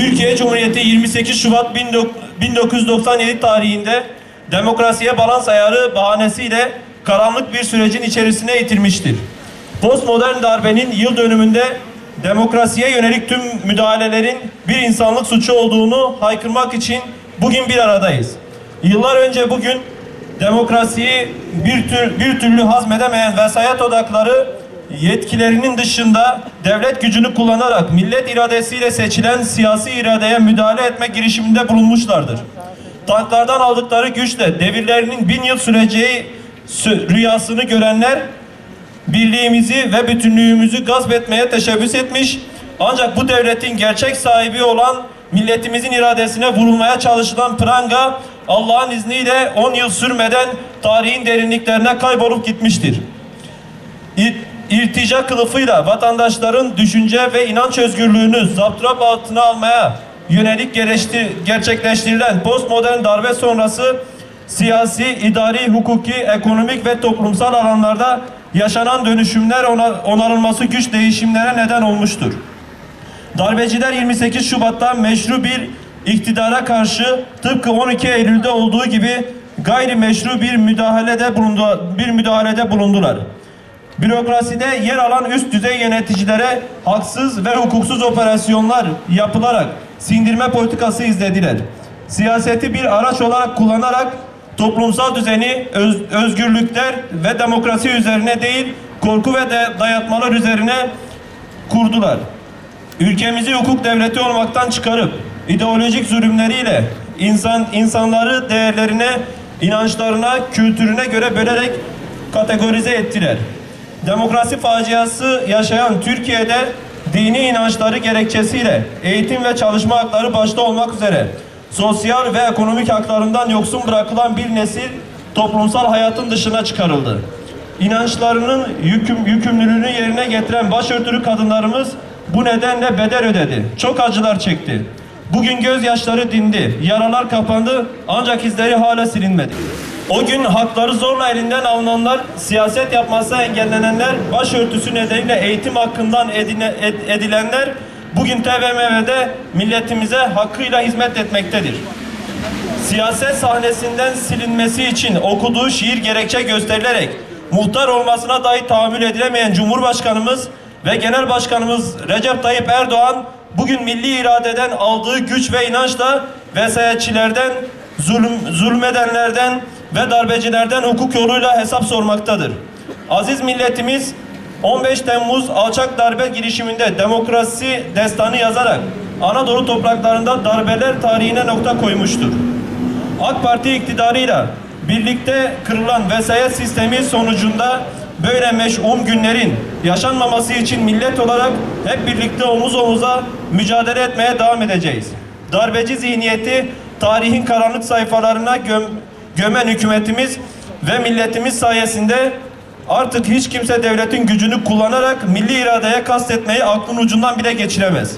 Türkiye Cumhuriyeti 28 Şubat 1997 tarihinde demokrasiye balans ayarı bahanesiyle karanlık bir sürecin içerisine itilmiştir. Postmodern darbenin yıl dönümünde demokrasiye yönelik tüm müdahalelerin bir insanlık suçu olduğunu haykırmak için bugün bir aradayız. Yıllar önce bugün demokrasiyi bir tür bir türlü hazmedemeyen vesayet odakları yetkilerinin dışında devlet gücünü kullanarak millet iradesiyle seçilen siyasi iradeye müdahale etme girişiminde bulunmuşlardır. Tanklardan aldıkları güçle devirlerinin bin yıl süreceği sü- rüyasını görenler birliğimizi ve bütünlüğümüzü gasp etmeye teşebbüs etmiş. Ancak bu devletin gerçek sahibi olan milletimizin iradesine vurulmaya çalışılan pranga Allah'ın izniyle 10 yıl sürmeden tarihin derinliklerine kaybolup gitmiştir. İrtica kılıfıyla vatandaşların düşünce ve inanç özgürlüğünü zapturap altına almaya yönelik gerçekleştirilen postmodern darbe sonrası siyasi, idari, hukuki, ekonomik ve toplumsal alanlarda yaşanan dönüşümler ona- onarılması güç değişimlere neden olmuştur. Darbeciler 28 Şubat'ta meşru bir iktidara karşı tıpkı 12 Eylül'de olduğu gibi gayri meşru bir müdahalede bulundu bir müdahalede bulundular. Bürokraside yer alan üst düzey yöneticilere haksız ve hukuksuz operasyonlar yapılarak sindirme politikası izlediler. Siyaseti bir araç olarak kullanarak toplumsal düzeni öz- özgürlükler ve demokrasi üzerine değil korku ve de dayatmalar üzerine kurdular. Ülkemizi hukuk devleti olmaktan çıkarıp ideolojik zulümleriyle insan insanları değerlerine, inançlarına, kültürüne göre bölerek kategorize ettiler. Demokrasi faciası yaşayan Türkiye'de dini inançları gerekçesiyle eğitim ve çalışma hakları başta olmak üzere sosyal ve ekonomik haklarından yoksun bırakılan bir nesil toplumsal hayatın dışına çıkarıldı. İnançlarının yüküm, yükümlülüğünü yerine getiren başörtülü kadınlarımız bu nedenle bedel ödedi. Çok acılar çekti. Bugün gözyaşları dindi, yaralar kapandı ancak izleri hala silinmedi. O gün hakları zorla elinden alınanlar, siyaset yapması engellenenler, başörtüsü nedeniyle eğitim hakkından edine- ed- edilenler bugün TBMM'de milletimize hakkıyla hizmet etmektedir. Siyaset sahnesinden silinmesi için okuduğu şiir gerekçe gösterilerek muhtar olmasına dahi tahammül edilemeyen Cumhurbaşkanımız ve Genel Başkanımız Recep Tayyip Erdoğan bugün milli iradeden aldığı güç ve inançla vesayetçilerden, zulüm, zulmedenlerden ve darbecilerden hukuk yoluyla hesap sormaktadır. Aziz milletimiz 15 Temmuz alçak darbe girişiminde demokrasi destanı yazarak Anadolu topraklarında darbeler tarihine nokta koymuştur. AK Parti iktidarıyla birlikte kırılan vesayet sistemi sonucunda böyle meş'um günlerin yaşanmaması için millet olarak hep birlikte omuz omuza mücadele etmeye devam edeceğiz. Darbeci zihniyeti tarihin karanlık sayfalarına göm, gömen hükümetimiz ve milletimiz sayesinde artık hiç kimse devletin gücünü kullanarak milli iradeye kastetmeyi aklın ucundan bile geçiremez.